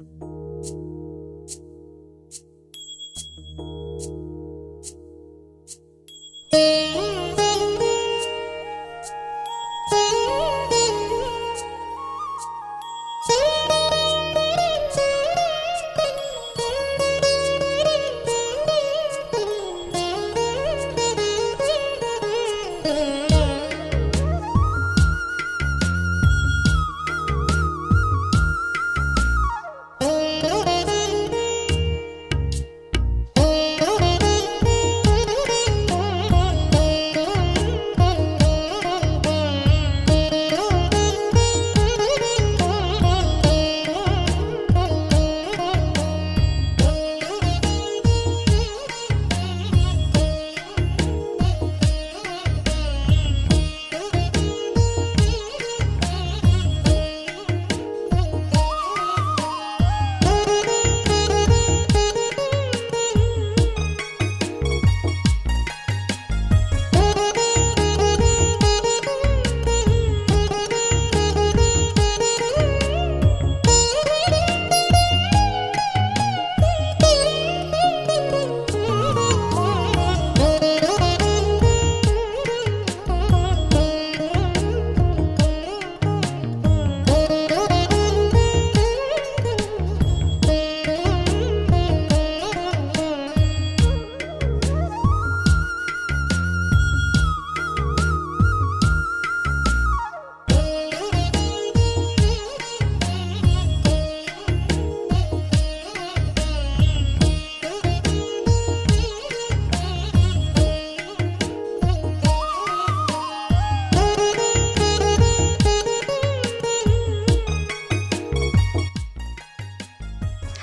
you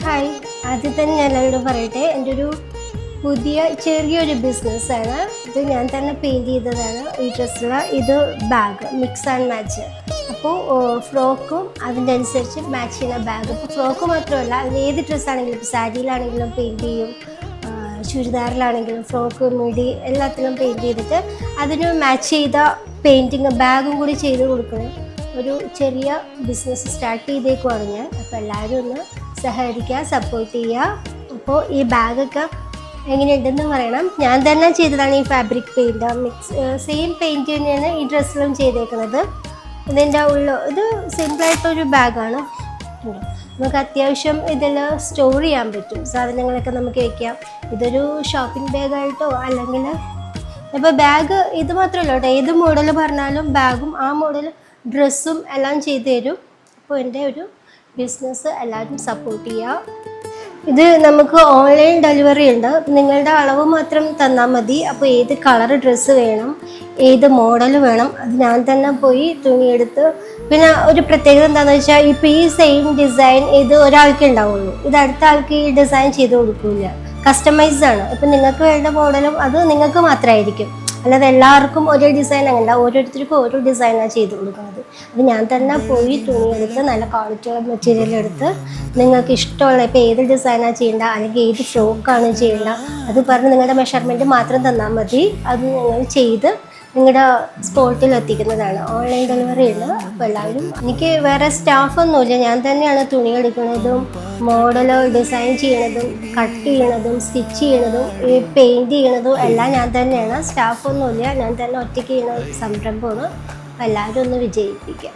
hi ആദ്യം തന്നെ ഞാൻ എല്ലാവരോടും പറയട്ടെ. എന്റെ ഒരു പുതിയ ചെറിയൊരു ബിസിനസ്സാണ് ഇത് ഞാൻ തന്നെ പെയിന്റ് ചെയ്തതാണ്. ഈ ഡ്രസ്സുള്ള ഇത് ബാഗ് മിക്സ് ആൻഡ് മാച്ച് അപ്പോൾ ഫ്രോക്കും അതിന്റെ അനുസരിച്ച് മാച്ച് ചെയ്യുന്ന ബാഗ് അപ്പോൾ ഫ്രോക്ക് മാത്രമല്ല അതിൽ ഏത് ഡ്രസ്സാണെങ്കിലും ഇപ്പോൾ സാരിയിലാണെങ്കിലും പെയിന്റ് ചെയ്യും. ചുരിദാറിലാണെങ്കിലും ഫ്രോക്ക് മിഡി എല്ലാത്തിലും പെയിന്റ് ചെയ്തിട്ട് അതിന് മാച്ച് ചെയ്ത പെയിന്റിങ് ബാഗും കൂടി ചെയ്ത് കൊടുക്കണം. ഒരു ചെറിയ ബിസിനസ് സ്റ്റാർട്ട് ചെയ്തേക്കുവാണ് ഞാൻ. അപ്പോൾ എല്ലാവരും ഒന്ന് സഹകരിക്കുക സപ്പോർട്ട് ചെയ്യുക. അപ്പോൾ ഈ ബാഗൊക്കെ എങ്ങനെയുണ്ടെന്ന് പറയണം. ഞാൻ തന്നെ ചെയ്തതാണ് ഈ fabric paint mix same paint തന്നെയാണ് ഈ ഡ്രസ്സിലും ചെയ്തേക്കുന്നത്. ഇതിന്റെ ഉള്ള? ഇത് സിമ്പിളായിട്ടൊരു ബാഗാണ്. നമുക്ക് അത്യാവശ്യം ഇതിൽ സ്റ്റോർ ചെയ്യാൻ പറ്റും. സാധനങ്ങളൊക്കെ നമുക്ക് വയ്ക്കാം ഇതൊരു ഷോപ്പിംഗ് ബാഗായിട്ടോ അല്ലെങ്കിൽ ഇപ്പോൾ ബാഗ് ഇത് മാത്രമല്ല കേട്ടോ. ഏത് മോഡൽ പറഞ്ഞാലും ബാഗും ആ മോഡൽ ഡ്രസ്സും എല്ലാം ചെയ്തു തരും. അപ്പോൾ എന്റെ ഒരു ബിസിനസ് എല്ലാവരും സപ്പോർട്ട് ചെയ്യുക ഇത് നമുക്ക് ഓൺലൈൻ ഡെലിവറി ഉണ്ട്. നിങ്ങളുടെ അളവ് മാത്രം തന്നാൽ മതി. അപ്പോൾ ഏത് കളർ ഡ്രസ്സ് വേണം ഏത് മോഡൽ വേണം അത് ഞാൻ തന്നെ പോയി തുണിയെടുത്ത്. പിന്നെ ഒരു പ്രത്യേകത എന്താണെന്ന് വെച്ചാൽ ഇപ്പോൾ ഈ സെയിം ഡിസൈൻ ഇത് ഒരാൾക്കേ ഉണ്ടാവുള്ളൂ. ഇത് അടുത്ത ആൾക്ക് ഈ ഡിസൈൻ ചെയ്ത് കൊടുക്കില്ല കസ്റ്റമൈസ്ഡ് ആണ്. ഇപ്പം നിങ്ങൾക്ക് വേണ്ട മോഡലും അത് നിങ്ങൾക്ക് മാത്രമായിരിക്കും. അല്ലാതെ എല്ലാവർക്കും ഒരേ ഡിസൈൻ അങ്ങനെയല്ല ഓരോരുത്തർക്കും ഓരോ ഡിസൈനാണ് ചെയ്ത് കൊടുക്കുന്നത്. അപ്പം ഞാൻ തന്നെ പോയി തുണി എടുത്ത് നല്ല ക്വാളിറ്റിയുള്ള മെറ്റീരിയൽ എടുത്ത് നിങ്ങൾക്ക് ഇഷ്ടമുള്ള ഇപ്പോൾ ഏത് ഡിസൈനാണ് ചെയ്യേണ്ട അല്ലെങ്കിൽ ഏത് ഫ്രോക്കാണ് ചെയ്യേണ്ട അത് പറഞ്ഞ് നിങ്ങളുടെ മെഷർമെന്റ് മാത്രം തന്നാൽ മതി. അത് ഞങ്ങൾ ചെയ്ത് നിങ്ങളുടെ സ്പോട്ടിൽ എത്തിക്കുന്നതാണ്. ഓൺലൈൻ ഡെലിവറി ഉണ്ട് അപ്പോൾ എല്ലാവരും എനിക്ക് വേറെ സ്റ്റാഫൊന്നുമില്ല ഞാൻ തന്നെയാണ് തുണി എടുക്കുന്നതും മോഡൽ ഡിസൈൻ ചെയ്യണതും കട്ട് ചെയ്യണതും സ്റ്റിച്ച് ചെയ്യണതും ഈ പെയിന്റ് ചെയ്യണതും എല്ലാം ഞാൻ തന്നെയാണ്. സ്റ്റാഫൊന്നുമില്ല. ഞാൻ തന്നെ ഒറ്റയ്ക്ക് ചെയ്യുന്ന സംരംഭമാണ്. എല്ലാവരും ഒന്ന് വിജയിപ്പിക്കുക.